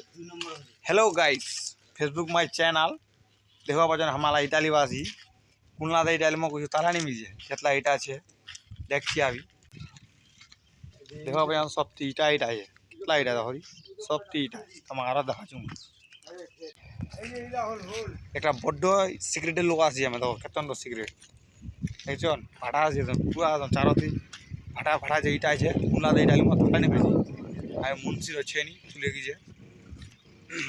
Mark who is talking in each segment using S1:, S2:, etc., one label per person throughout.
S1: hello guys Facebook my channel देखो बजन हमारा इटालीवासी कुलना दे इटाली में कुछ ताला नहीं मिले कितना इटा छे देखिए अभी देखो बजन सब ती इटा इटा है कितना इटा देखो सब ती इटा तुम्हारा देखा चुम একটা বড্ড সিক্রেটের লোক আছে আমি দেখো কেতন সিক্রেট দেখছন ভাড়া আছে একদম পুরা একদম চারতি ভাড়া ভাড়া যে ইটা আছে কুলা দিয়ে ডালি মতো তাই নেবে আর মুন্সির আছে নি চলে গিয়েছে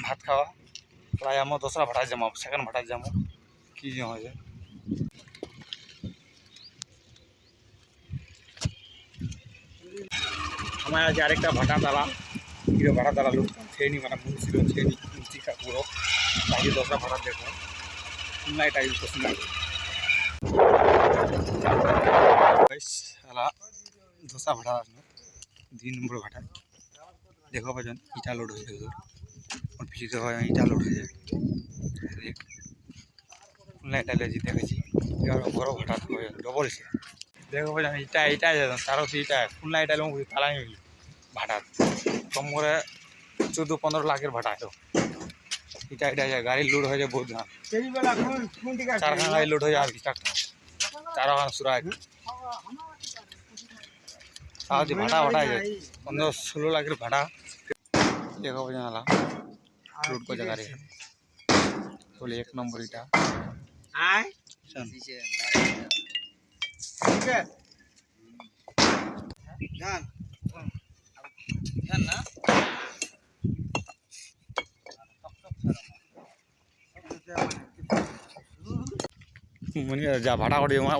S1: ভাত খাওয়া। প্রায় আমার দোসরা ভাড়া যাব সেকেন্ড ভাড়া যাব কি যে হয়েছে আমার আছে আরেকটা ভাটা তালা প্রিয় ভাড়া তালা লোক ছেনি মানে মুন্সির ছেনি মুন্সি কাকুরো তাকে দোসরা ভাড়া দেখো খুলনায় টাইল করছি সালা ধোসা আসলো দুই নম্বর ভাড়া দেখো পাচ্ছেন ইটা লোড হয়ে যাবে পিছিয়ে হয় ইটা লোড হয়ে যায় টাইলে যে দেখেছি। এবার বড় ভাড়া হয়ে ডবল সে দেখো পাচ্ছেন ইটা ইটা যেতাম তারও তো ইটা। খুলনায় টাইলে তালাই হইল ভাড়া কম করে চোদ্দ, পনেরো লাখের ভাড়া তো ইটা ইটা যায় গাড়ি লোড হয়ে যায় বহুত ধান চারখানা গাড়ি লোড হয়ে যায় আর কি, চারটা। চারখানা সুরায়। তাহলে ভাড়া ভাড়া যায়, পনেরো, ষোলো লাখের ভাড়া দেখো জানালা রোড को जगह रे बोले एक नंबर इटा चल मुनि जा भाड़ा कर दियो वहाँ